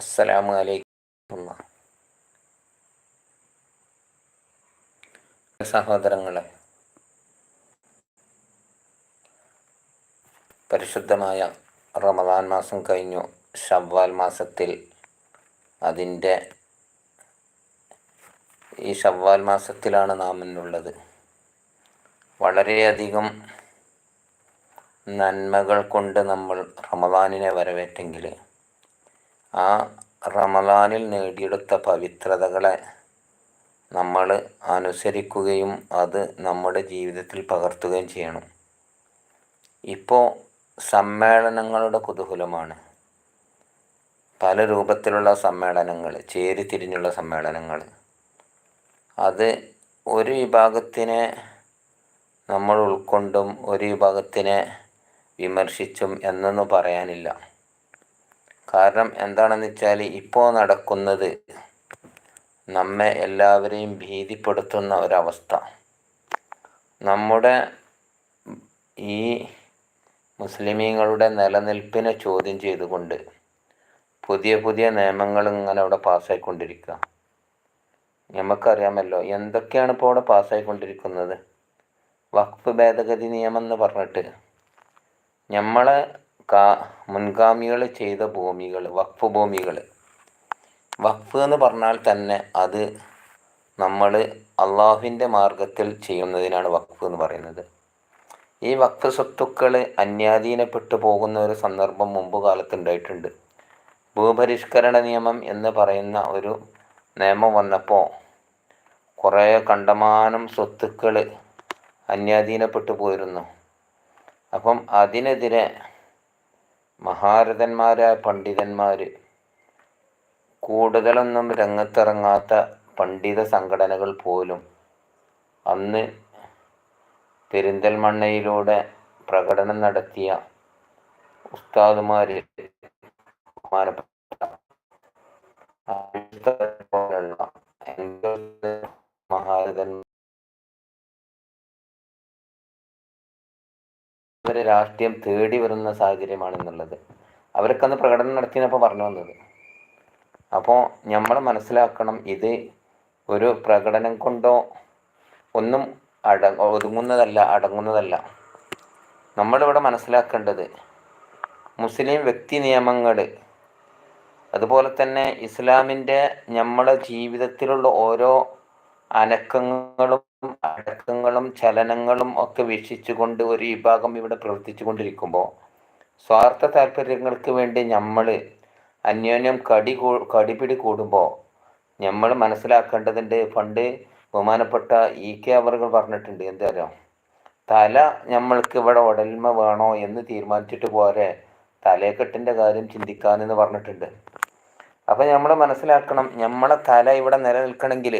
അസ്സലാമു അലൈക്കും. സഹോദരങ്ങളെ പരിശുദ്ധമായ റമദാൻ മാസം കഴിഞ്ഞു. ഷവ്വാൽ മാസത്തിൽ അതിന്റെ ഈ ഷവ്വാൽ മാസത്തിലാണ് നാം ഇന്നുള്ളത്. വളരെയധികം നന്മകൾ കൊണ്ട് നമ്മൾ റമദാനിനെ വരവേറ്റെങ്കിൽ ആ റമദാനിൽ നേടിയെടുത്ത പവിത്രതകളെ നമ്മൾ അനുസരിക്കുകയും അത് നമ്മുടെ ജീവിതത്തിൽ പകർത്തുകയും ചെയ്യണം. ഇപ്പോൾ സമ്മേളനങ്ങളുടെ കുതൂഹലമാണ്. പല രൂപത്തിലുള്ള സമ്മേളനങ്ങൾ ചേരിതിരിഞ്ഞുള്ള സമ്മേളനങ്ങൾ. അത് ഒരു വിഭാഗത്തിനെ നമ്മൾ ഉൾക്കൊണ്ടും ഒരു വിഭാഗത്തിനെ വിമർശിച്ചും എന്നൊന്നും പറയാനില്ല. കാരണം എന്താണെന്ന് വെച്ചാൽ ഇപ്പോൾ നടക്കുന്നത് നമ്മെ എല്ലാവരെയും ഭീതിപ്പെടുത്തുന്ന ഒരവസ്ഥ. നമ്മുടെ ഈ മുസ്ലിമീങ്ങളുടെ നിലനിൽപ്പിനെ ചോദ്യം ചെയ്തുകൊണ്ട് പുതിയ പുതിയ നിയമങ്ങൾ ഇങ്ങനെ അവിടെ പാസ്സായിക്കൊണ്ടിരിക്കുക. നമുക്കറിയാമല്ലോ എന്തൊക്കെയാണ് ഇപ്പോൾ അവിടെ പാസ്സായിക്കൊണ്ടിരിക്കുന്നത്? വഖഫ് ഭേദഗതി നിയമം എന്ന് പറഞ്ഞിട്ട്. നമ്മളെ കാ മുൻഗാമികൾ ചെയ്ത ഭൂമികൾ വഖഫ് ഭൂമികൾ വഖഫ് എന്ന് പറഞ്ഞാൽ തന്നെ അത് നമ്മൾ അള്ളാഹുവിന്റെ മാർഗത്തിൽ ചെയ്യുന്നതിനാണ് വഖഫ് എന്ന് പറയുന്നത്. ഈ വഖഫ് സ്വത്തുക്കൾ അന്യാധീനപ്പെട്ടു പോകുന്ന ഒരു സന്ദർഭം മുമ്പ് കാലത്ത് ഉണ്ടായിട്ടുണ്ട്. ഭൂപരിഷ്കരണ നിയമം എന്ന് പറയുന്ന ഒരു നിയമം വന്നപ്പോൾ കുറേ കണ്ടമാനം സ്വത്തുക്കൾ അന്യാധീനപ്പെട്ടു പോയിരുന്നു. അപ്പം അതിനെതിരെ മഹാരഥന്മാരായ പണ്ഡിതന്മാർ കൂടുതലൊന്നും രംഗത്തിറങ്ങാത്ത പണ്ഡിത സംഘടനകൾ പോലും അന്ന് പെരിന്തൽമണ്ണയിലൂടെ പ്രകടനം നടത്തിയ ഉസ്താദുമാർ മഹാരഥൻ ഇവരെ രാഷ്ട്രീയം തേടി വരുന്ന സാഹചര്യമാണെന്നുള്ളത്. അവരൊക്കെ പ്രകടനം നടത്തിയപ്പോൾ പറഞ്ഞു വന്നത്. അപ്പോൾ നമ്മൾ മനസ്സിലാക്കണം ഇത് ഒരു പ്രകടനം കൊണ്ടോ ഒന്നും അട ഒതുങ്ങുന്നതല്ല അടങ്ങുന്നതല്ല. നമ്മളിവിടെ മനസ്സിലാക്കേണ്ടത് മുസ്ലിം വ്യക്തി നിയമങ്ങൾ അതുപോലെ തന്നെ ഇസ്ലാമിന്റെ നമ്മളെ ജീവിതത്തിലുള്ള ഓരോ അനക്കങ്ങളും അടക്കങ്ങളും ചലനങ്ങളും ഒക്കെ വീക്ഷിച്ചുകൊണ്ട് ഒരു വിഭാഗം ഇവിടെ പ്രവർത്തിച്ചു കൊണ്ടിരിക്കുമ്പോൾ സ്വാർത്ഥ താല്പര്യങ്ങൾക്ക് വേണ്ടി നമ്മൾ അന്യോന്യം കടി കടിപിടി കൂടുമ്പോൾ നമ്മൾ മനസ്സിലാക്കേണ്ടതുണ്ട് പണ്ട് ബഹുമാനപ്പെട്ട ഇ കെ അവറുകൾ പറഞ്ഞിട്ടുണ്ട് എന്തായാലും തല നമ്മൾക്ക് ഇവിടെ ഉടൽമ വേണോ എന്ന് തീരുമാനിച്ചിട്ട് പോരെ തലയെക്കെട്ടിന്റെ കാര്യം ചിന്തിക്കാനെന്ന് പറഞ്ഞിട്ടുണ്ട്. അപ്പം നമ്മൾ മനസ്സിലാക്കണം നമ്മളെ തല ഇവിടെ നിലനിൽക്കണമെങ്കിൽ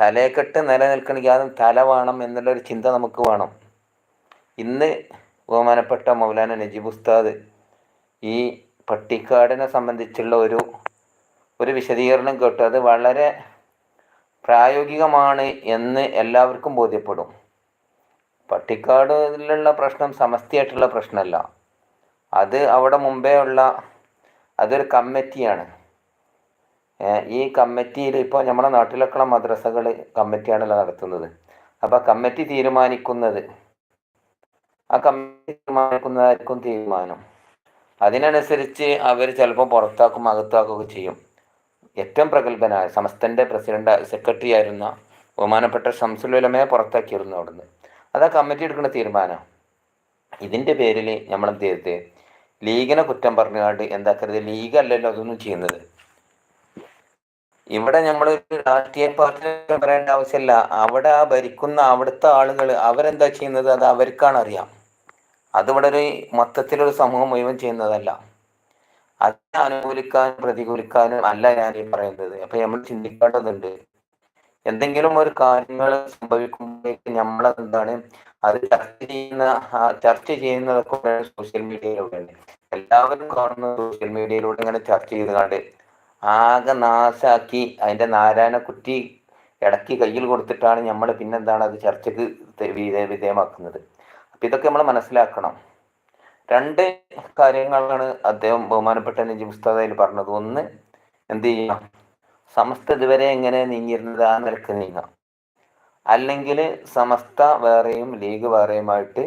തലയെക്കെട്ട് നിലനിൽക്കണമെങ്കിൽ ആദ്യം തല വേണം എന്നുള്ളൊരു ചിന്ത നമുക്ക് വേണം. ഇന്ന് ബഹുമാനപ്പെട്ട മൗലാന നജീബ് ഉസ്താദ് ഈ പട്ടിക്കാടിനെ സംബന്ധിച്ചുള്ള ഒരു ഒരു വിശദീകരണം കേട്ടു. അത് വളരെ പ്രായോഗികമാണ് എന്ന് എല്ലാവർക്കും ബോധ്യപ്പെടും. പട്ടിക്കാടിലുള്ള പ്രശ്നം സമസ്തിയായിട്ടുള്ള പ്രശ്നമല്ല. അത് അവിടെ മുമ്പേ ഉള്ള അതൊരു കമ്മിറ്റിയാണ്. ഈ കമ്മിറ്റിയിൽ ഇപ്പോൾ നമ്മുടെ നാട്ടിലൊക്കെയുള്ള മദ്രസകൾ കമ്മിറ്റിയാണല്ലോ നടത്തുന്നത്. അപ്പോൾ കമ്മിറ്റി തീരുമാനിക്കുന്നത്. ആ കമ്മിറ്റി തീരുമാനിക്കുന്നതായിരിക്കും തീരുമാനം. അതിനനുസരിച്ച് അവർ ചിലപ്പോൾ പുറത്താക്കും അകത്താക്കുകയൊക്കെ ചെയ്യും. ഏറ്റവും പ്രഗത്ഭനായ സമസ്തന്റെ പ്രസിഡന്റ് സെക്രട്ടറി ആയിരുന്ന ബഹുമാനപ്പെട്ട ഷംസുലുലമയെ പുറത്താക്കിയിരുന്നു അവിടുന്ന്. അത് ആ കമ്മിറ്റി എടുക്കുന്ന തീരുമാനം. ഇതിന്റെ പേരിൽ നമ്മൾ എന്ത് ചെയ്തത് ലീഗിനെ കുറ്റം പറഞ്ഞുകൊണ്ട് എന്താക്കരുത്? ലീഗ് അല്ലല്ലോ അതൊന്നും ചെയ്യുന്നത്. ഇവിടെ നമ്മൾ രാഷ്ട്രീയ പാർട്ടി പറയേണ്ട ആവശ്യമില്ല. അവിടെ ആ ഭരിക്കുന്ന അവിടുത്തെ ആളുകൾ അവരെന്താ ചെയ്യുന്നത്? അത് അവർക്കാണ് അറിയാം. അതിവിടെ ഒരു മൊത്തത്തിലൊരു സമൂഹം മുഴുവൻ ചെയ്യുന്നതല്ല. അതിനെ അനുകൂലിക്കാനും പ്രതികൂലിക്കാനും അല്ല ഞാൻ ഈ പറയുന്നത്. അപ്പൊ നമ്മൾ ചിന്തിക്കേണ്ടതുണ്ട്. എന്തെങ്കിലും ഒരു കാര്യങ്ങൾ സംഭവിക്കുമ്പോഴേക്ക് നമ്മൾ എന്താണ് അത് ചർച്ച ചെയ്യുന്ന ചർച്ച ചെയ്യുന്നതൊക്കെ സോഷ്യൽ മീഡിയയിലൂടെ എല്ലാവരും കാണുന്ന സോഷ്യൽ മീഡിയയിലൂടെ ഇങ്ങനെ ചർച്ച ചെയ്തുകൊണ്ട് ആകെ നാശാക്കി അതിന്റെ നാരായണ കുറ്റി ഇടയ്ക്ക് കയ്യിൽ കൊടുത്തിട്ടാണ് നമ്മൾ പിന്നെന്താണ് അത് ചർച്ചക്ക് വിധേയമാക്കുന്നത്. അപ്പം ഇതൊക്കെ നമ്മൾ മനസ്സിലാക്കണം. രണ്ട് കാര്യങ്ങളാണ് അദ്ദേഹം ബഹുമാനപ്പെട്ട നജീബ് ഉസ്താദ് പറഞ്ഞത്. ഒന്ന് എന്ത് ചെയ്യാം സമസ്ത ഇതുവരെ എങ്ങനെ നീങ്ങിയിരുന്നത്? ആ നിലയ്ക്ക് നീങ്ങാം. അല്ലെങ്കിൽ സമസ്ത വേറെയും ലീഗ് വേറെയുമായിട്ട്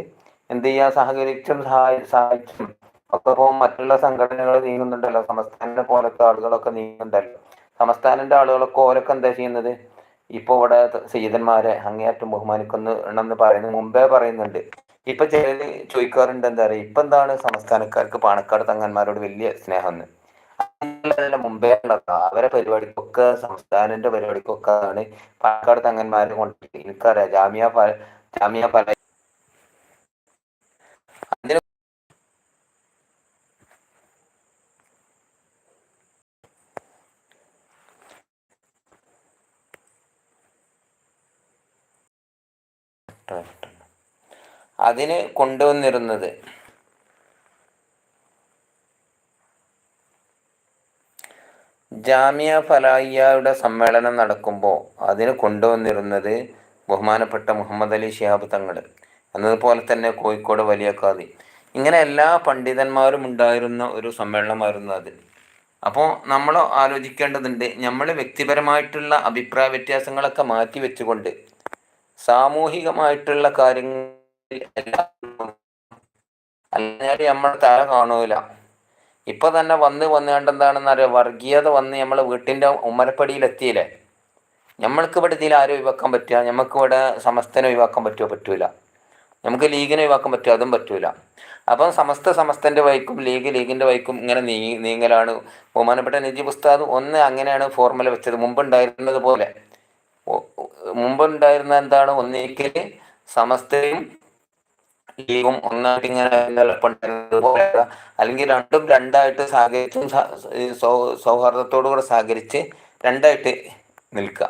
എന്ത് ചെയ്യാം സഹകരിച്ചും സഹായി സഹായിച്ചും ഒക്കെ മറ്റുള്ള സംഘടനകൾ നീങ്ങുന്നുണ്ടല്ലോ. സംസ്ഥാനത്തെ പോലത്തെ ആളുകളൊക്കെ നീങ്ങുന്നുണ്ടല്ലോ. സംസ്ഥാനന്റെ ആളുകളൊക്കെ ഓരൊക്കെ എന്താ ചെയ്യുന്നത്? ഇപ്പൊ ഇവിടെ സീതന്മാരെ അങ്ങേയറ്റം ബഹുമാനിക്കുന്നുണ്ടെന്ന് പറയുന്നത് മുമ്പേ പറയുന്നുണ്ട്. ഇപ്പൊ ചിലര് ചോദിക്കാറുണ്ട് എന്താ പറയുക ഇപ്പൊ എന്താണ് സംസ്ഥാനക്കാർക്ക് പാണക്കാട് തങ്ങന്മാരോട് വലിയ സ്നേഹം? മുമ്പേ ഉള്ളതാ. അവരെ പരിപാടിക്കൊക്കെ സംസ്ഥാനന്റെ പരിപാടിക്കൊക്കെ ആണ് പാണക്കാട് തങ്ങന്മാരെ കൊണ്ട് എനിക്കറിയാം ജാമ്യ ജാമ്യ പല അതിന് അതിന് കൊണ്ടുവന്നിരുന്നത് ജാമിയ ഫലായിയയുടെ സമ്മേളനം നടക്കുമ്പോൾ അതിന് കൊണ്ടുവന്നിരുന്നത് ബഹുമാനപ്പെട്ട മുഹമ്മദ് അലി ഷിഹാബ് തങ്ങൾ എന്നതുപോലെ തന്നെ കോഴിക്കോട് വലിയ കാതി ഇങ്ങനെ എല്ലാ പണ്ഡിതന്മാരും ഉണ്ടായിരുന്ന ഒരു സമ്മേളനമായിരുന്നു അത്. അപ്പോൾ നമ്മൾ ആലോചിക്കേണ്ടതുണ്ട് നമ്മൾ വ്യക്തിപരമായിട്ടുള്ള അഭിപ്രായ വ്യത്യാസങ്ങളൊക്കെ മാറ്റി വെച്ചുകൊണ്ട് സാമൂഹികമായിട്ടുള്ള കാര്യങ്ങൾ അല്ലാതെ നമ്മൾ തല കാണൂല. ഇപ്പൊ തന്നെ വന്ന് വന്നുകൊണ്ട് എന്താണെന്ന് അറിയാം? വർഗീയത വന്ന് നമ്മൾ വീട്ടിന്റെ വീട്ടിന്റെ ഉമ്മരപ്പടിയിലെത്തിയില്ലേ? നമ്മൾക്ക് ഇവിടെ ഇതിൽ ആരും ഒഴിവാക്കാൻ പറ്റുക? നമുക്ക് ഇവിടെ സമസ്തനെ ഒഴിവാക്കാൻ പറ്റുമോ പറ്റൂല. നമുക്ക് ലീഗിനെ ഒഴിവാക്കാൻ പറ്റുമോ അതും പറ്റൂല. അപ്പം സമസ്ത സമസ്തന്റെ വൈക്കും ലീഗ് ലീഗിന്റെ വൈക്കും ഇങ്ങനെ നീങ്ങി നീങ്ങലാണ്. ബഹുമാനപ്പെട്ട നിജി പുസ്താദ് ഒന്ന് അങ്ങനെയാണ് ഫോർമുല വെച്ചത്. മുമ്പുണ്ടായിരുന്നത് പോലെ. മുമ്പുണ്ടായിരുന്ന എന്താണ്? ഒന്നിക്കൽ സമസ്തയും ലീഗും ഒന്നായിട്ട് ഇങ്ങനെ അല്ലെങ്കിൽ രണ്ടും രണ്ടായിട്ട് സഹകരിച്ചും സൗഹാർദ്ദത്തോടു കൂടെ സഹകരിച്ച് രണ്ടായിട്ട് നിൽക്കുക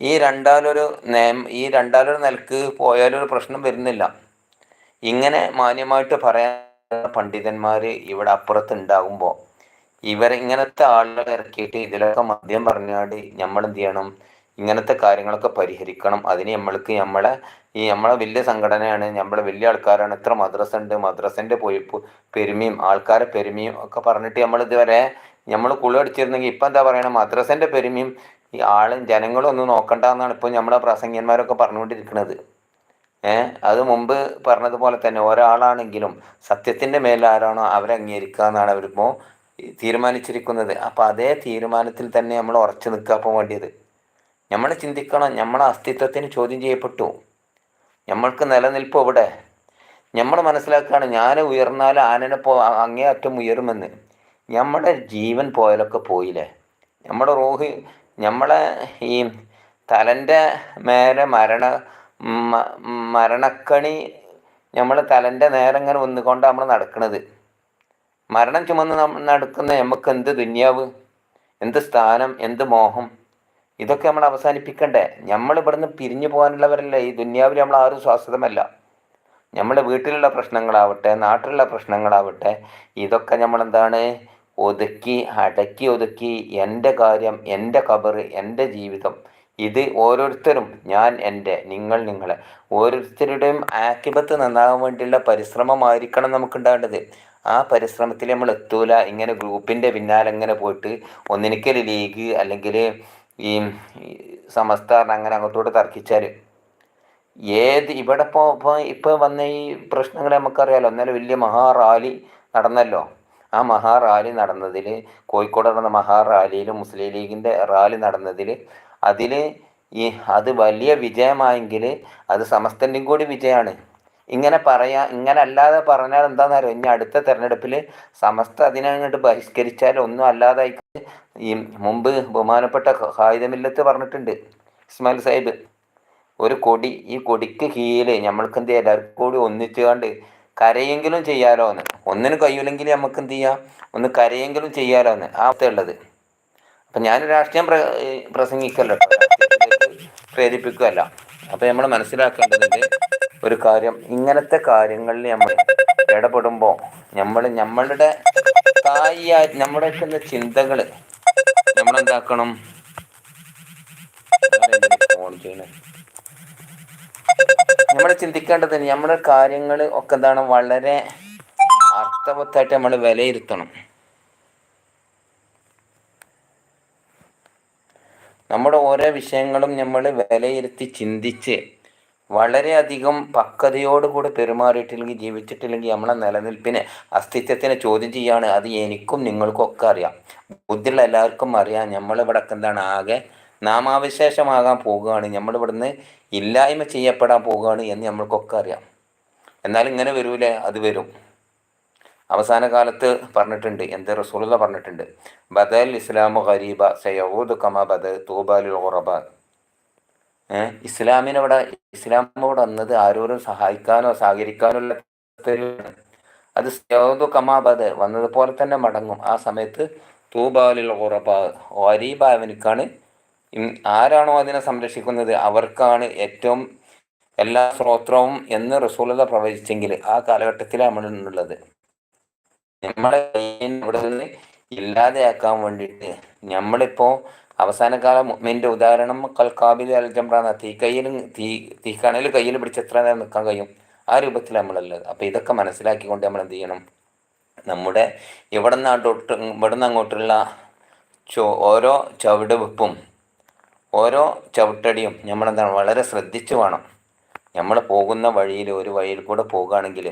ഈ രണ്ടാലൊരു നിയമ ഈ രണ്ടാലൊരു നിലയ്ക്ക് പോയാലൊരു പ്രശ്നം വരുന്നില്ല. ഇങ്ങനെ മാന്യമായിട്ട് പറയാൻ പണ്ഡിതന്മാർ ഇവിടെ അപ്പുറത്ത് ഉണ്ടാകുമ്പോൾ ഇങ്ങനത്തെ ആളുകളെ ഇറക്കിയിട്ട് ഇതിലൊക്കെ മദ്യം പറഞ്ഞാണ്ട് നമ്മൾ എന്ത് ചെയ്യണം? ഇങ്ങനത്തെ കാര്യങ്ങളൊക്കെ പരിഹരിക്കണം. അതിന് നമ്മൾക്ക് നമ്മളെ ഈ നമ്മളെ വലിയ സംഘടനയാണ് നമ്മളെ വലിയ ആൾക്കാരാണ്. എത്ര മദ്രസ ഉണ്ട് മദ്രസന്റെ പോയി പെരുമയും ആൾക്കാരെ പെരുമയും ഒക്കെ പറഞ്ഞിട്ട് നമ്മൾ ഇതുവരെ നമ്മൾ കുളി അടിച്ചിരുന്നെങ്കിൽ ഇപ്പം എന്താ പറയണ? മദ്രസന്റെ പെരുമയും ഈ ആളും ജനങ്ങളും ഒന്നും നോക്കണ്ട എന്നാണ് ഇപ്പോൾ നമ്മളെ പ്രസംഗന്മാരൊക്കെ പറഞ്ഞുകൊണ്ടിരിക്കുന്നത് ഏഹ് അത് മുമ്പ് പറഞ്ഞതുപോലെ തന്നെ ഒരാളാണെങ്കിലും സത്യത്തിന്റെ മേലാരാണോ അവരെ അംഗീകരിക്കുക എന്നാണ് അവരിപ്പോൾ തീരുമാനിച്ചിരിക്കുന്നത്. അപ്പോൾ അതേ തീരുമാനത്തിൽ തന്നെ നമ്മൾ ഉറച്ചു നിൽക്കുക വേണ്ടിയത്. നമ്മൾ ചിന്തിക്കണം നമ്മളെ അസ്തിത്വത്തിന് ചോദ്യം ചെയ്യപ്പെട്ടു. നമ്മൾക്ക് നിലനിൽപ്പ് എവിടെ? നമ്മൾ മനസ്സിലാക്കുകയാണ് ഞാൻ ഉയർന്നാൽ ആനനെ പോ അങ്ങേയറ്റം ഉയരുമെന്ന്. നമ്മുടെ ജീവൻ പോയാലൊക്കെ പോയില്ലേ? നമ്മുടെ റോഹ് നമ്മളെ ഈ തലന്റെ മേലെ മരണ മരണക്കണി നമ്മൾ തലന്റെ നേരെ ഇങ്ങനെ ഒന്നുകൊണ്ട് നമ്മൾ നടക്കുന്നത് മരണം ചുമന്ന് നടക്കുന്ന നമുക്ക് എന്ത് ദുന്യാവ്? എന്ത് സ്ഥാനം? എന്ത് മോഹം? ഇതൊക്കെ നമ്മൾ അവസാനിപ്പിക്കണ്ടേ? നമ്മൾ ഇവിടുന്ന് പിരിഞ്ഞു പോകാനുള്ളവരല്ലേ? ഈ ദുന്യാവിൽ നമ്മൾ ആരും സ്വാസ്ഥ്യമല്ല നമ്മുടെ വീട്ടിലുള്ള പ്രശ്നങ്ങളാവട്ടെ നാട്ടിലുള്ള പ്രശ്നങ്ങളാവട്ടെ ഇതൊക്കെ നമ്മൾ എന്താണ്? ഒതുക്കി അടക്കി ഒതുക്കി എന്റെ കാര്യം എന്റെ കബറ് എന്റെ ജീവിതം. ഇത് ഓരോരുത്തരും ഞാൻ എന്റെ നിങ്ങൾ നിങ്ങളെ ഓരോരുത്തരുടെയും ആക്കിബത്ത് നന്നാകാൻ വേണ്ടിയുള്ള പരിശ്രമമായിരിക്കണം നമുക്കുണ്ടാകേണ്ടത് ആ പരിശ്രമത്തിൽ നമ്മൾ എത്തൂല. ഇങ്ങനെ ഗ്രൂപ്പിന്റെ പിന്നാലെ ഇങ്ങനെ പോയിട്ട് ഒന്നിനിക്കൽ ലീഗ് അല്ലെങ്കിൽ ഈ സമസ്ത അങ്ങനെ അങ്ങോട്ടോട്ട് തർക്കിച്ചാൽ ഏത് ഇവിടെ ഇപ്പോൾ ഇപ്പോൾ ഇപ്പോൾ വന്ന ഈ പ്രശ്നങ്ങൾ നമുക്കറിയാലോ. ഇന്നലെ വലിയ മഹാറാലി നടന്നല്ലോ. ആ മഹാറാലി നടന്നതിൽ കോഴിക്കോട് നടന്ന മഹാറാലിയിൽ മുസ്ലിം ലീഗിന്റെ റാലി നടന്നതിൽ അതിൽ ഈ അത് വലിയ വിജയമായെങ്കിൽ അത് സമസ്തന്റെയും കൂടി വിജയമാണ്. ഇങ്ങനെ പറയാ ഇങ്ങനെ അല്ലാതെ പറഞ്ഞാൽ എന്താണെന്ന് ഇനി അടുത്ത തെരഞ്ഞെടുപ്പിൽ സമസ്ത അതിനങ്ങോട്ട് ബഹിഷ്കരിച്ചാൽ ഒന്നും അല്ലാതായി ഈ മുമ്പ് ബഹുമാനപ്പെട്ട ഹായുധമില്ലത്ത് പറഞ്ഞിട്ടുണ്ട് ഇസ്മായിൽ സാഹിബ് ഒരു കൊടി ഈ കൊടിക്ക് കീഴിൽ നമ്മൾക്ക് എന്ത് ചെയ്യാം? എല്ലാവർക്കും കൂടി ഒന്നിച്ചുകൊണ്ട് കരയെങ്കിലും ചെയ്യാലോ എന്ന് ഒന്നിനും കഴിയില്ലെങ്കിൽ നമുക്ക് എന്ത് ചെയ്യാം? ഒന്ന് കരയെങ്കിലും ചെയ്യാലോ എന്ന് ആ ഉള്ളത്. അപ്പം ഞാൻ രാഷ്ട്രീയം പ്ര പ്രസംഗിക്കല്ലോ. പ്രേരിപ്പിക്കുകയല്ല അപ്പം നമ്മൾ മനസ്സിലാക്കേണ്ടതുണ്ട് ഒരു കാര്യം. ഇങ്ങനത്തെ കാര്യങ്ങളിൽ നമ്മൾ ഇടപെടുമ്പോൾ നമ്മൾ നമ്മളുടെ തായിയായി നമ്മുടെ ചിന്തകൾ. നമ്മളെന്താക്കണം? ഫോൺ നമ്മൾ ചിന്തിക്കേണ്ടത് നമ്മുടെ കാര്യങ്ങൾ ഒക്കെ എന്താണ് വളരെ അർത്ഥവത്തായിട്ട് നമ്മൾ വിലയിരുത്തണം. നമ്മുടെ ഓരോ വിഷയങ്ങളും നമ്മൾ വിലയിരുത്തി ചിന്തിച്ച് വളരെയധികം പക്വതയോടുകൂടി പെരുമാറിയിട്ടില്ലെങ്കിൽ ജീവിച്ചിട്ടില്ലെങ്കിൽ നമ്മളെ നിലനിൽപ്പിനെ അസ്തിത്വത്തിനെ ചോദ്യം ചെയ്യാണ്. അത് എനിക്കും നിങ്ങൾക്കും ഒക്കെ അറിയാം. ബുദ്ധിയുള്ള എല്ലാവർക്കും അറിയാം നമ്മളിവിടെ എന്താണ്. ആകെ നാമാവിശേഷമാകാൻ പോവുകയാണ്. നമ്മളിവിടുന്ന് ഇല്ലായ്മ ചെയ്യപ്പെടാൻ പോവുകയാണ് എന്ന് നമ്മൾക്കൊക്കെ അറിയാം. എന്നാൽ ഇങ്ങനെ വരൂലേ? അത് വരും. അവസാന കാലത്ത് പറഞ്ഞിട്ടുണ്ട് എന്ത് റസൂലുള്ള പറഞ്ഞിട്ടുണ്ട്. ബദൽ ഇസ്ലാമു ഖരീബ സയ്യൂദ് കമ ബദൽ തൂബാലുൽ ഇസ്ലാമിനവിടെ ഇസ്ലാമോട് വന്നത് ആരോരും സഹായിക്കാനോ സഹകരിക്കാനോ ഉള്ള അത് സ്യോതു കമാബാദ് ബദ വന്നതുപോലെ തന്നെ മടങ്ങും. ആ സമയത്ത് തൂബാലിൽ ഖുറബ ഖരീബ അവനിക്കാണ് ആരാണോ അതിനെ സംരക്ഷിക്കുന്നത്? അവർക്കാണ് ഏറ്റവും എല്ലാ സ്രോത്രവും എന്ന് റസൂലത പ്രവചിച്ചെങ്കിൽ ആ കാലഘട്ടത്തിലാണ് നമ്മളുള്ളത് നമ്മളെ ഇവിടെ നിന്ന് ഇല്ലാതെയാക്കാൻ വേണ്ടിയിട്ട് നമ്മളിപ്പോൾ അവസാനകാല മുമ്മിന്റെ ഉദാഹരണം കൽക്കാബിൽ അൽജംറാന്ന തീ കയ്യിൽ തീ തീക്കണൽ കയ്യിൽ പിടിച്ച് എത്ര നേരം നിൽക്കാൻ കഴിയും? ആ രൂപത്തിൽ നമ്മളുള്ളത് അപ്പോൾ ഇതൊക്കെ മനസ്സിലാക്കിക്കൊണ്ട് നമ്മൾ എന്ത് ചെയ്യണം? നമ്മുടെ ഇവിടെ നിന്ന് അങ്ങോട്ട് ഇവിടെ നിന്ന് അങ്ങോട്ടുള്ള ചോ ഓരോ ചവിടുവെപ്പും ഓരോ ചവിട്ടടിയും നമ്മളെന്താണ് വളരെ ശ്രദ്ധിച്ചു വേണം. നമ്മൾ പോകുന്ന വഴിയിൽ ഒരു വഴിയിൽ കൂടെ പോകുകയാണെങ്കിൽ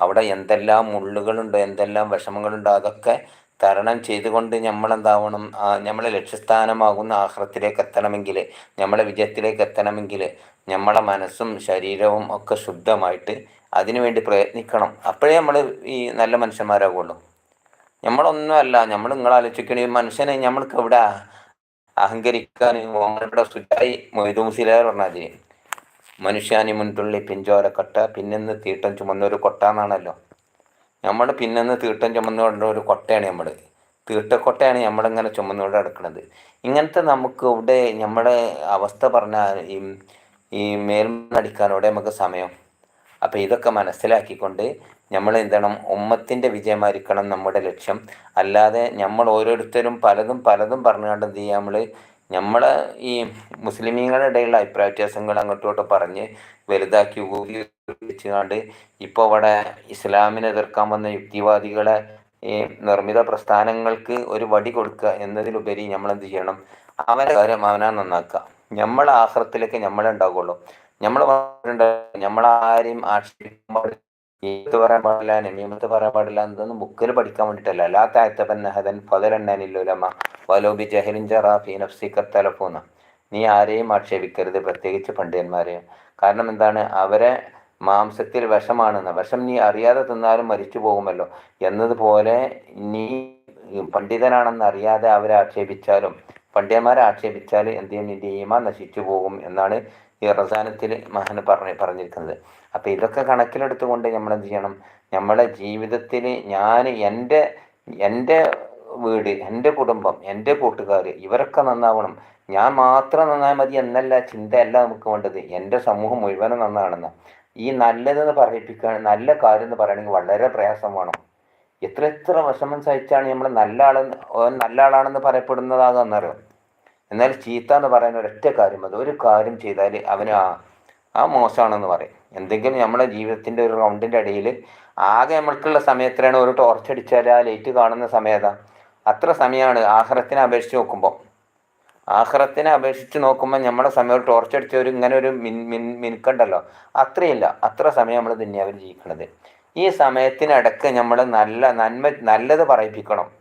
അവിടെ എന്തെല്ലാം മുള്ളുകളുണ്ട് എന്തെല്ലാം വിഷമങ്ങളുണ്ട് അതൊക്കെ തരണം ചെയ്തുകൊണ്ട് നമ്മളെന്താവണം നമ്മളെ ലക്ഷ്യസ്ഥാനമാകുന്ന ആഹ്റത്തിലേക്ക് എത്തണമെങ്കിൽ നമ്മളെ വിജയത്തിലേക്ക് എത്തണമെങ്കിൽ നമ്മളെ മനസ്സും ശരീരവും ഒക്കെ ശുദ്ധമായിട്ട് അതിനുവേണ്ടി പ്രയത്നിക്കണം. അപ്പോഴേ നമ്മൾ ഈ നല്ല മനുഷ്യന്മാരാകുള്ളൂ നമ്മളൊന്നുമല്ല നമ്മൾ നിങ്ങൾ ആലോചിക്കണ ഈ മനുഷ്യനെ നമ്മൾക്ക് എവിടെ? അഹങ്കരിക്കാൻ നമ്മളിവിടെ സുജായി മൊയ്തു മുസിലാർ പറഞ്ഞാൽ മനുഷ്യാനി മുൻതുള്ളി പിഞ്ചോരക്കൊട്ട പിന്നെന്ന് തീട്ടം ചുമന്നൊരു കൊട്ട എന്നാണല്ലോ നമ്മൾ പിന്നെന്ന് തീട്ടം ചുമന്നുകൊണ്ട് ഒരു കൊട്ടയാണ് നമ്മൾ തീട്ടക്കൊട്ടയാണ് നമ്മളിങ്ങനെ ചുമന്നുകൊണ്ട് കിടക്കുന്നത് ഇങ്ങനത്തെ നമുക്ക് ഇവിടെ നമ്മുടെ അവസ്ഥ പറഞ്ഞാൽ ഈ ഈ മേൽമടിക്കാനോടെ നമുക്ക് സമയം. അപ്പോൾ ഇതൊക്കെ മനസ്സിലാക്കിക്കൊണ്ട് നമ്മൾ എന്താണ് ഉമ്മത്തിന്റെ വിജയമായിരിക്കണം നമ്മുടെ ലക്ഷ്യം. അല്ലാതെ നമ്മൾ ഓരോരുത്തരും പലതും പലതും പറഞ്ഞുകൊണ്ട് എന്ത് ചെയ്യുക നമ്മൾ നമ്മളെ ഈ മുസ്ലിമീങ്ങളുടെ ഇടയിലുള്ള അഭിപ്രായ വ്യത്യാസങ്ങൾ അങ്ങോട്ടും ഇങ്ങോട്ടും പറഞ്ഞ് വലുതാക്കി ഊതി വെച്ചുകൊണ്ട് ഇപ്പോൾ ഇവിടെ ഇസ്ലാമിനെ എതിർക്കാൻ വന്ന യുക്തിവാദികളെ ഈ നിർമ്മിത പ്രസ്ഥാനങ്ങൾക്ക് ഒരു വടി കൊടുക്കുക എന്നതിലുപരി നമ്മൾ എന്ത് ചെയ്യണം? അവനെ കാര്യം അവനാ നന്നാക്കുക. നമ്മളെ ആഹ്രത്തിലേക്ക് നമ്മളെ ഉണ്ടാവുകയുള്ളൂ. നമ്മൾ നമ്മളാരെയും ആക്ഷേപിക്കുമ്പോൾ ഈത്ത് പറയാൻ പാടില്ല നിയമത്ത് പറയാൻ പാടില്ല എന്നതൊന്നും ബുക്കിൽ പഠിക്കാൻ വേണ്ടിയിട്ടല്ല. വലോബി ജഹലിൻ നീ ആരെയും ആക്ഷേപിക്കരുത് പ്രത്യേകിച്ച് പണ്ഡിതന്മാരെ. കാരണം എന്താണ്? അവരെ മാംസത്തിൽ വിഷമാണെന്ന്. വിഷം നീ അറിയാതെ തിന്നാലും മരിച്ചു പോകുമല്ലോ. എന്നതുപോലെ നീ പണ്ഡിതനാണെന്ന് അറിയാതെ അവരെ ആക്ഷേപിച്ചാലും പണ്ഡിതന്മാരെ ആക്ഷേപിച്ചാൽ എന്ത് ചെയ്യും നിന്റെ ഈമാൻ നശിച്ചു പോകും എന്നാണ് ഈ റസാനത്തിൽ മഹന് പറഞ്ഞ് പറഞ്ഞിരിക്കുന്നത്. അപ്പോൾ ഇതൊക്കെ കണക്കിലെടുത്തുകൊണ്ട് നമ്മൾ എന്ത് ചെയ്യണം? നമ്മളെ ജീവിതത്തിൽ ഞാൻ എന്റെ എന്റെ വീട് എന്റെ കുടുംബം എന്റെ കൂട്ടുകാർ ഇവരൊക്കെ നന്നാവണം. ഞാൻ മാത്രം നന്നായാൽ മതി എന്നല്ല ചിന്തയല്ല നമുക്ക് വേണ്ടത്. എന്റെ സമൂഹം മുഴുവനും നന്നാണെന്ന്. ഈ നല്ലതെന്ന് പറയിപ്പിക്കാൻ നല്ല കാര്യം എന്ന് പറയണമെങ്കിൽ വളരെ പ്രയാസം വേണം. എത്ര എത്ര വിഷമം സഹിച്ചാണ് നമ്മൾ നല്ല ആളെന്ന് നല്ല ആളാണെന്ന് പറയപ്പെടുന്നതാകാന്നറിയാം? എന്നാൽ ചീത്ത എന്ന് പറയുന്ന ഒരൊറ്റ കാര്യം അത് ഒരു കാര്യം ചെയ്താൽ അവന് ആ ആ മോശമാണെന്ന് പറയും. എന്തെങ്കിലും നമ്മുടെ ജീവിതത്തിന്റെ ഒരു റൗണ്ടിന്റെ ഇടയിൽ ആകെ നമ്മൾക്കുള്ള സമയത്തിലാണ് ഒരു ടോർച്ച് അടിച്ചാൽ ആ ലൈറ്റ് കാണുന്ന സമയത്താ അത്ര സമയമാണ്. ആഹാരത്തിനെ അപേക്ഷിച്ച് നോക്കുമ്പോൾ ആഹാരത്തിനെ അപേക്ഷിച്ച് നോക്കുമ്പോൾ നമ്മുടെ സമയം ടോർച്ച് അടിച്ച ഒരു ഇങ്ങനെ ഒരു മിൻ മിൻ മിനുക്കണ്ടല്ലോ. അത്രയില്ല. അത്ര സമയം നമ്മൾ തന്നെയാണ് അവർ ജീവിക്കണത്. ഈ സമയത്തിനിടക്ക് നമ്മൾ നല്ല നന്മ നല്ലത് പറയിപ്പിക്കണം.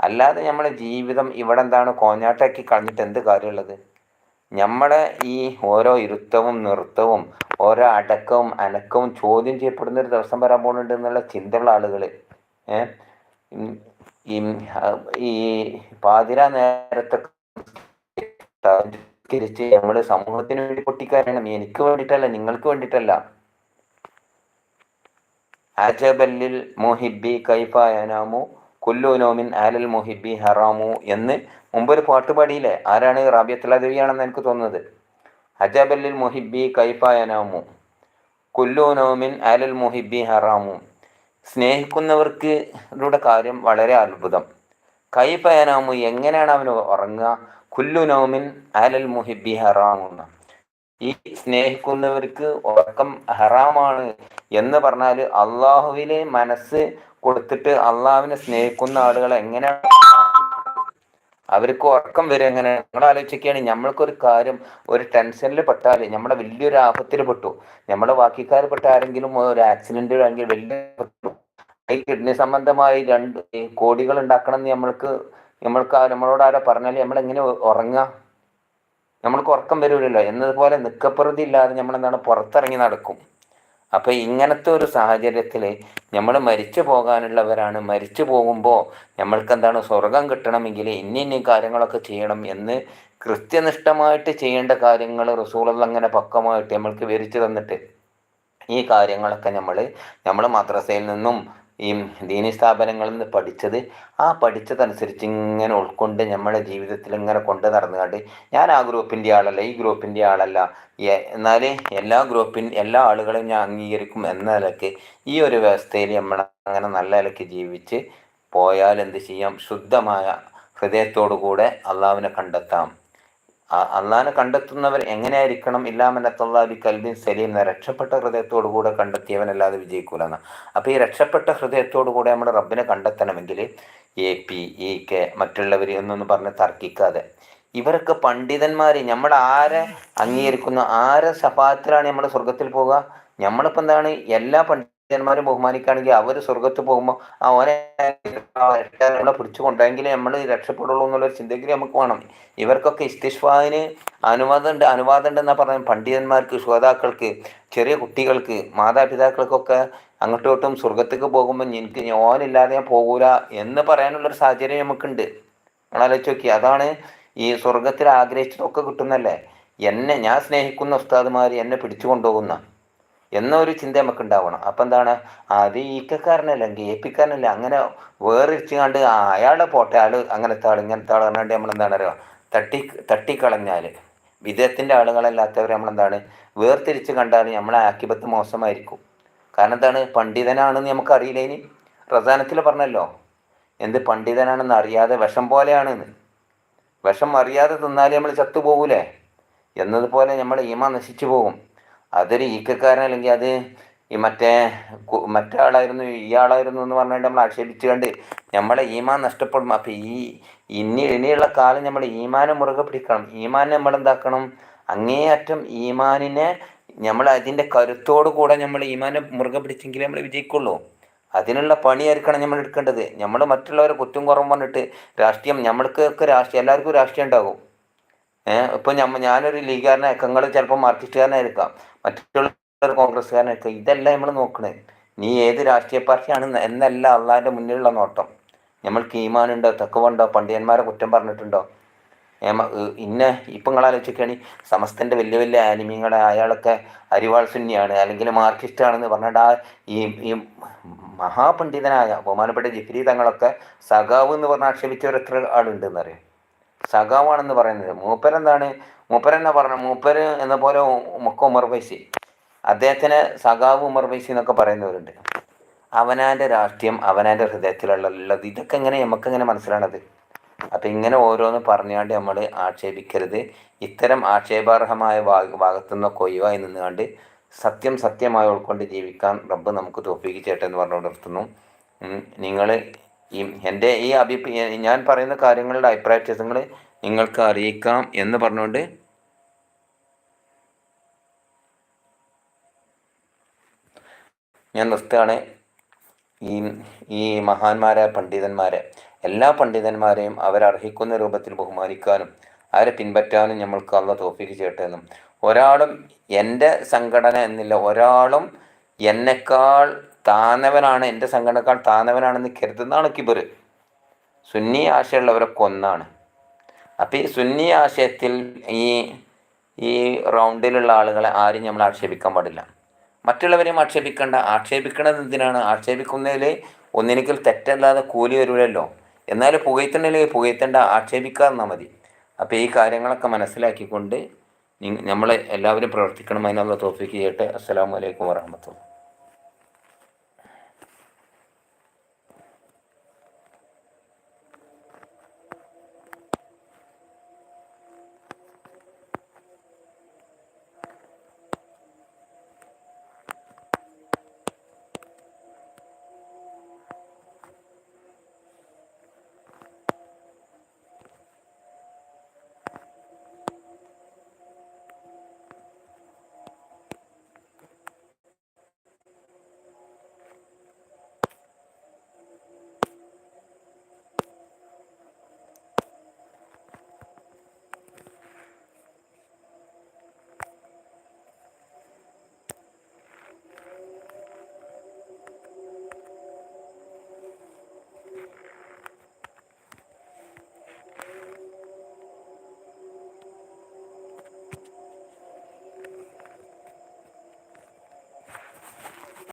അല്ലാതെ നമ്മളെ ജീവിതം ഇവിടെ എന്താണ് കോഞ്ഞാട്ടാക്കി കളഞ്ഞിട്ട് എന്ത് കാര്യമുള്ളത്? നമ്മുടെ ഈ ഓരോ ഇരുത്തവും നൃത്തവും ഓരോ അടക്കവും അനക്കവും ചോദ്യം ചെയ്യപ്പെടുന്ന ഒരു ദിവസം വരാൻ പോകുന്നുണ്ട് എന്നുള്ള ചിന്തയുള്ള ആളുകൾ ഈ ഈ പാതിര നേരത്തെ നമ്മൾ സമൂഹത്തിന് വേണ്ടി പൊട്ടിക്കാരണം എനിക്ക് വേണ്ടിയിട്ടല്ല നിങ്ങൾക്ക് വേണ്ടിയിട്ടല്ല. ആജബല്ലിൽ മുഹിബി കൈഫായനാമു കുല്ലുനോമിൻ ആലൽ മുഹിബി ഹറാമു എന്ന് മുമ്പൊരു പാട്ട് പാടിയില്ലേ ആരാണ് റാബിയത്തുള്ള ദേവിയാണെന്ന് എനിക്ക് തോന്നുന്നത്. അജബല്ലിൽ മുഹിബി കൈഫായനാമു കുല്ലുനോമിൻ ആലൽ മുഹിബി ഹറാമു. സ്നേഹിക്കുന്നവർക്ക് കാര്യം വളരെ അത്ഭുതം. കൈഫയനാമു എങ്ങനെയാണ് അവന് ഉറങ്ങുക? കുല്ലു നോമിൻ ആലൽ മുഹിബി ഹറാമു ഈ സ്നേഹിക്കുന്നവർക്ക് ഉറക്കം ഹറാമാണ് എന്ന് പറഞ്ഞാൽ അള്ളാഹുവിന് മനസ്സ് കൊടുത്തിട്ട് അള്ളാഹുവിനെ സ്നേഹിക്കുന്ന ആളുകൾ എങ്ങനെയാണ് അവർക്ക് ഉറക്കം വരും എങ്ങനെ? നമ്മൾ ആലോചിക്കുകയാണ് നമ്മൾക്കൊരു കാര്യം ഒരു ടെൻഷനിൽ പെട്ടാൽ നമ്മുടെ വലിയൊരു ആപത്തിൽ പെട്ടു. നമ്മുടെ ബാക്കിക്കാർ പെട്ട ആരെങ്കിലും ഒരു ആക്സിഡന്റ് ആണെങ്കിൽ വലിയ ഈ കിഡ്നി സംബന്ധമായി രണ്ട് കോടികൾ ഉണ്ടാക്കണം എന്ന് നമ്മൾക്ക് നമ്മൾക്ക് നമ്മളോട് ആരോ പറഞ്ഞാൽ നമ്മൾ എങ്ങനെ ഉറങ്ങുക നമ്മൾക്ക് ഉറക്കം വരില്ലല്ലോ എന്നതുപോലെ നിക്കപ്രതി ഇല്ലാതെ നമ്മൾ എന്താണ് പുറത്തിറങ്ങി നടക്കും. അപ്പോൾ ഇങ്ങനത്തെ ഒരു സാഹചര്യത്തിൽ നമ്മൾ മരിച്ചു പോകാനുള്ളവരാണ്. മരിച്ചു പോകുമ്പോൾ നമ്മൾക്ക് എന്താണ് സ്വർഗം കിട്ടണമെങ്കിൽ ഇന്ന ഇന്ന കാര്യങ്ങളൊക്കെ ചെയ്യണം എന്ന് കൃത്യനിഷ്ഠമായിട്ട് ചെയ്യേണ്ട കാര്യങ്ങൾ റസൂളെല്ലാം അങ്ങനെ പക്കമായിട്ട് നമ്മൾക്ക് വിവരിച്ചു തന്നിട്ട് ഈ കാര്യങ്ങളൊക്കെ നമ്മൾ നമ്മൾ മദ്രസയിൽ നിന്നും ഈ ദീനി സ്ഥാപനങ്ങളിൽ നിന്ന് പഠിച്ചത് ആ പഠിച്ചതനുസരിച്ച് ഇങ്ങനെ ഉൾക്കൊണ്ട് നമ്മുടെ ജീവിതത്തിൽ ഇങ്ങനെ കൊണ്ട് നടന്നുകൊണ്ട് ഞാൻ ആ ഗ്രൂപ്പിന്റെ ആളല്ല ഈ ഗ്രൂപ്പിന്റെ ആളല്ല. എന്നാൽ എല്ലാ ഗ്രൂപ്പിൻ എല്ലാ ആളുകളെയും ഞാൻ അംഗീകരിക്കും എന്ന നിലയ്ക്ക് ഈ ഒരു വ്യവസ്ഥയിൽ നമ്മൾ അങ്ങനെ നല്ല നിലയ്ക്ക് ജീവിച്ച് പോയാൽ എന്ത് ചെയ്യാം? ശുദ്ധമായ ഹൃദയത്തോടു കൂടെ അള്ളാവിനെ കണ്ടെത്താം. അള്ളാഹിനെ കണ്ടെത്തുന്നവർ എങ്ങനെയായിരിക്കണം? ഇല്ലാമനത്തല്ലാബി കൽബിൻ സലീം എന്ന രക്ഷപ്പെട്ട ഹൃദയത്തോടു കൂടെ കണ്ടെത്തിയവനല്ലാതെ വിജയിക്കൂലെന്ന്. അപ്പോൾ ഈ രക്ഷപ്പെട്ട ഹൃദയത്തോടു കൂടെ നമ്മുടെ റബ്ബിനെ കണ്ടെത്തണമെങ്കിൽ എ പി ഇ കെ മറ്റുള്ളവർ എന്നൊന്നും പറഞ്ഞ് തർക്കിക്കാതെ. ഇവരൊക്കെ പണ്ഡിതന്മാർ നമ്മൾ ആരെ അംഗീകരിക്കുന്ന? ആരെ സഫാത്തിലാണ് നമ്മൾ സ്വർഗത്തിൽ പോകുക നമ്മളിപ്പോൾ എന്താണ്? എല്ലാ പണ്ഡിത ജന്മാരെ ബഹുമാനിക്കുകയാണെങ്കിൽ അവർ സ്വർഗത്ത് പോകുമ്പോൾ ആ ഓനെ നമ്മളെ പിടിച്ചു കൊണ്ടെങ്കിൽ നമ്മൾ രക്ഷപ്പെടുള്ളൂ എന്നുള്ളൊരു ചിന്തയെങ്കിലും നമുക്ക് വേണം. ഇവർക്കൊക്കെ ഇസ്തിഷ്വാദിന് അനുവാദം ഉണ്ട് അനുവാദം ഉണ്ടെന്നാ പറഞ്ഞ പണ്ഡിതന്മാർക്ക് ശ്രോതാക്കൾക്ക് ചെറിയ കുട്ടികൾക്ക് മാതാപിതാക്കൾക്കൊക്കെ അങ്ങോട്ടും ഇങ്ങോട്ടും സ്വർഗത്തേക്ക് പോകുമ്പോൾ എനിക്ക് ഓനില്ലാതെ ഞാൻ പോകൂല എന്ന് പറയാനുള്ളൊരു സാഹചര്യം നമുക്കുണ്ട്. നിങ്ങളാലോചിച്ച് നോക്കി അതാണ് ഈ സ്വർഗത്തിൽ ആഗ്രഹിച്ചതൊക്കെ കിട്ടുന്നല്ലേ? എന്നെ ഞാൻ സ്നേഹിക്കുന്ന ഉസ്താദുമാർ എന്നെ പിടിച്ചു കൊണ്ടുപോകുന്ന. എന്നൊരു ചിന്ത നമുക്ക് ഉണ്ടാവണം അപ്പം എന്താണ്? അത് ഈക്കക്കാരനല്ല എ പിക്കാരനല്ല അങ്ങനെ വേറിച്ച് കണ്ട് അയാളെ പോട്ടെ ആൾ അങ്ങനത്തെ ആൾ ഇങ്ങനത്തെ ആൾ പറഞ്ഞാണ്ട് നമ്മൾ എന്താണ് അറിയുക തട്ടി തട്ടിക്കളഞ്ഞാൽ വിധത്തിന്റെ ആളുകളല്ലാത്തവർ നമ്മളെന്താണ്? വേർതിരിച്ച് കണ്ടാൽ നമ്മളെ ആക്കിപത്ത് മോശമായിരിക്കും. കാരണം എന്താണ്? പണ്ഡിതനാണെന്ന് നമുക്കറിയില്ല ഇനി. പ്രധാനത്തിൽ പറഞ്ഞല്ലോ. എന്ത് പണ്ഡിതനാണെന്ന് അറിയാതെ വിഷം പോലെയാണെന്ന്. വിഷം അറിയാതെ തിന്നാലേ നമ്മൾ ചത്തുപോകൂലേ? എന്നതുപോലെ നമ്മൾ ഈമ നശിച്ചു പോകും. അതൊരു ഈക്കക്കാരനല്ലെങ്കിൽ അത് ഈ മറ്റേ മറ്റേ ആളായിരുന്നു ഇയാളായിരുന്നു എന്ന് പറഞ്ഞുകൊണ്ട് നമ്മൾ ആക്ഷേപിച്ചു കണ്ട് നമ്മളെ ഈമാൻ നഷ്ടപ്പെടും. അപ്പം ഈ ഇനി ഇനിയുള്ള കാലം നമ്മൾ ഈമാനെ മുറുകെ പിടിക്കണം. ഈമാനെ നമ്മൾ എന്താക്കണം? അങ്ങേയറ്റം ഈമാനിനെ നമ്മൾ അതിന്റെ കരുത്തോടു കൂടെ നമ്മൾ ഈമാനെ മുറുകെ പിടിച്ചെങ്കിലേ നമ്മൾ വിജയിക്കുള്ളൂ. അതിനുള്ള പണിയായിരിക്കണം നമ്മൾ എടുക്കേണ്ടത്. നമ്മൾ മറ്റുള്ളവരെ കുറ്റം കുറവ് പറഞ്ഞിട്ട് രാഷ്ട്രീയം നമ്മൾക്കൊക്കെ രാഷ്ട്രീയം എല്ലാവർക്കും രാഷ്ട്രീയം ഉണ്ടാകും. ഏഹ് ഇപ്പം ഞാനൊരു ലീഗുകാരനെ നിങ്ങൾ ചിലപ്പോൾ മാർക്സിസ്റ്റുകാരനായിരിക്കാം. മറ്റുള്ള കോൺഗ്രസ്സുകാരനൊക്കെ ഇതല്ല നമ്മൾ നോക്കണേ. നീ ഏത് രാഷ്ട്രീയ പാർട്ടിയാണ് എന്നല്ല അള്ളാഹിന്റെ മുന്നിലുള്ള നോട്ടം. നമ്മൾക്ക് ഈമാനുണ്ടോ തെക്കുവുണ്ടോ പണ്ഡിതന്മാരെ കുറ്റം പറഞ്ഞിട്ടുണ്ടോ? ഇന്ന ഇപ്പം നിങ്ങൾ ആലോചിക്കുകയാണ് സമസ്തന്റെ വലിയ വലിയ ആനിമീങ്ങളെ അയാളൊക്കെ അരിവാൾ സുന്നിയാണ് അല്ലെങ്കിൽ മാർക്കിസ്റ്റാണെന്ന് പറഞ്ഞിട്ട് ആ ഈ ഈ മഹാപണ്ഡിതനായ ബഹുമാനപ്പെട്ട ജിഫ്രി തങ്ങളൊക്കെ സഖാവ് എന്ന് പറഞ്ഞ് ആക്ഷേപിച്ചവർ എത്ര ആളുണ്ടെന്നറിയാം? സഖാവാണെന്ന് പറയുന്നത്. മൂപ്പരെന്താണ്? മൂപ്പരെന്നാ പറഞ്ഞു? മൂപ്പര് എന്ന പോലെ മുക്ക ഉമർ ഫൈസി അദ്ദേഹത്തിന് സഖാവ് ഉമർ ഫൈസി എന്നൊക്കെ പറയുന്നവരുണ്ട്. അവനാന്റെ രാഷ്ട്രീയം അവനാന്റെ ഹൃദയത്തിലുള്ളത് ഇതൊക്കെ എങ്ങനെ നമുക്കെങ്ങനെ മനസ്സിലാണത്? അപ്പം ഇങ്ങനെ ഓരോന്ന് പറഞ്ഞുകൊണ്ട് നമ്മൾ ആക്ഷേപിക്കരുത്. ഇത്തരം ആക്ഷേപാർഹമായ ഭാഗ ഭാഗത്തുനിന്നൊക്കെ ഒഴിവായി നിന്നുകൊണ്ട് സത്യം സത്യമായി ഉൾക്കൊണ്ട് ജീവിക്കാൻ റബ്ബ് നമുക്ക് തോപ്പിക്ക് ചേട്ടെന്ന് പറഞ്ഞു നിർത്തുന്നു. നിങ്ങൾ ഈ എന്റെ ഈ അഭിപ്രായ ഞാൻ പറയുന്ന കാര്യങ്ങളുടെ അഭിപ്രായ വ്യത്യാസങ്ങൾ നിങ്ങൾക്ക് അറിയിക്കാം എന്ന് പറഞ്ഞുകൊണ്ട് ഞാൻ നിർത്തുകയാണ്. ഈ ഈ മഹാന്മാരായ പണ്ഡിതന്മാരെ എല്ലാ പണ്ഡിതന്മാരെയും അവരർഹിക്കുന്ന രൂപത്തിൽ ബഹുമാനിക്കാനും അവരെ പിൻപറ്റാനും നമ്മൾക്ക് അള്ള തോഫിക്ക് ചേട്ടെന്നും ഒരാളും എന്റെ സംഘടന എന്നില്ല. ഒരാളും എന്നെക്കാൾ താന്നവനാണ് എന്റെ സംഘടനക്കാൾ താന്നവനാണെന്ന് കരുതുന്നതാണ് കിബർ. സുന്നി ആശയമുള്ളവരൊക്കെ ഒന്നാണ്. അപ്പം ഈ സുന്നി ആശയത്തിൽ ഈ ഈ റൗണ്ടിലുള്ള ആളുകളെ ആരും നമ്മൾ ആക്ഷേപിക്കാൻ പാടില്ല. മറ്റുള്ളവരെയും ആക്ഷേപിക്കേണ്ട. ആക്ഷേപിക്കണത് എന്തിനാണ്? ആക്ഷേപിക്കുന്നതിൽ ഒന്നിനെങ്കിൽ തെറ്റല്ലാതെ കൂലി വരില്ലല്ലോ എന്നാൽ പുകയത്തുണ്ടെങ്കിൽ പുകയത്തണ്ട ആക്ഷേപിക്കാതെന്നാൽ മതി. അപ്പോൾ ഈ കാര്യങ്ങളൊക്കെ മനസ്സിലാക്കിക്കൊണ്ട് നമ്മൾ എല്ലാവരും പ്രവർത്തിക്കണം. എന്നുള്ള തോഫിക്ക് ചെയ്യട്ടെ. അസ്സാം വലൈക്കും വാഹമത്തുള്ള